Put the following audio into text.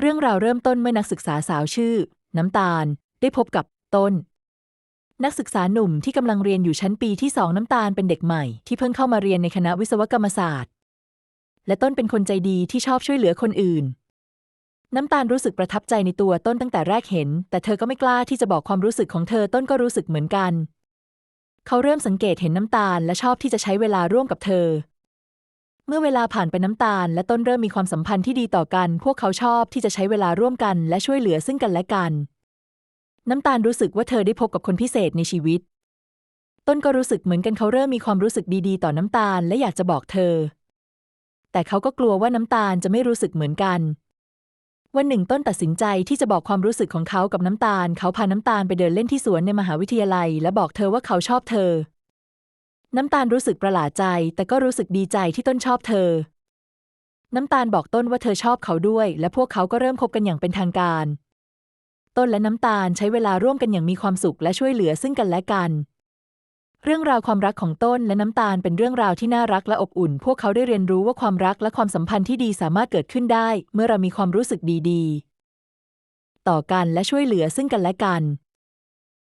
เรื่องราวเริ่มต้นเมื่อนักศึกษาสาวชื่อ น้ำตาล ได้พบกับต้น นักศึกษาหนุ่มที่กำลังเรียนอยู่ชั้นปีที่สองน้ำตาลเป็นเด็กใหม่ที่เพิ่งเข้ามาเรียนในคณะวิศวกรรมศาสตร์ และต้นเป็นคนใจดีที่ชอบช่วยเหลือคนอื่น น้ำตาลรู้สึกประทับใจในตัวต้นตั้งแต่แรกเห็น แต่เธอก็ไม่กล้าที่จะบอกความรู้สึกของเธอต้นก็รู้สึกเหมือนกัน เขาเริ่มสังเกตเห็นน้ำตาลและชอบที่จะใช้เวลาร่วมกับเธอ เมื่อเวลาผ่านไปน้ำตาล และต้นเริ่มมีความสัมพันธ์ที่ดีต่อกัน พวกเขาชอบที่จะใช้เวลาร่วมกันและช่วยเหลือซึ่งกันและกัน น้ำตาลรู้สึกว่าเธอได้พบกับคนพิเศษในชีวิต ต้นก็รู้สึกเหมือนกันเขาเริ่มมีความรู้สึกดีๆ ต่อน้ำตาล และอยากจะบอกเธอ แต่เขาก็กลัวว่าน้ำตาลจะไม่รู้สึกเหมือนกัน วันหนึ่งต้นตัดสินใจที่จะบอกความรู้สึกของเขากับน้ำตาล เขาพาน้ำตาลไปเดินเล่นที่สวนในมหาวิทยาลัย และบอกเธอว่าเขาชอบเธอ น้ำตาลรู้สึกประหลาดใจ แต่ก็รู้สึกดีใจที่ต้นชอบเธอ น้ำตาลบอกต้นว่าเธอชอบเขาด้วย และพวกเขาก็เริ่มคบกันอย่างเป็นทางการ ต้นและน้ำตาลใช้เวลาร่วมกันอย่างมีความสุขและช่วยเหลือซึ่งกันและกัน เรื่องราวความรักของต้นและน้ำตาลเป็นเรื่องราวที่น่ารักและอบอุ่น พวกเขาได้เรียนรู้ว่าความรักและความสัมพันธ์ที่ดีสามารถเกิดขึ้นได้ เมื่อเรามีความรู้สึกดีๆ ต่อกันและช่วยเหลือซึ่งกันและกัน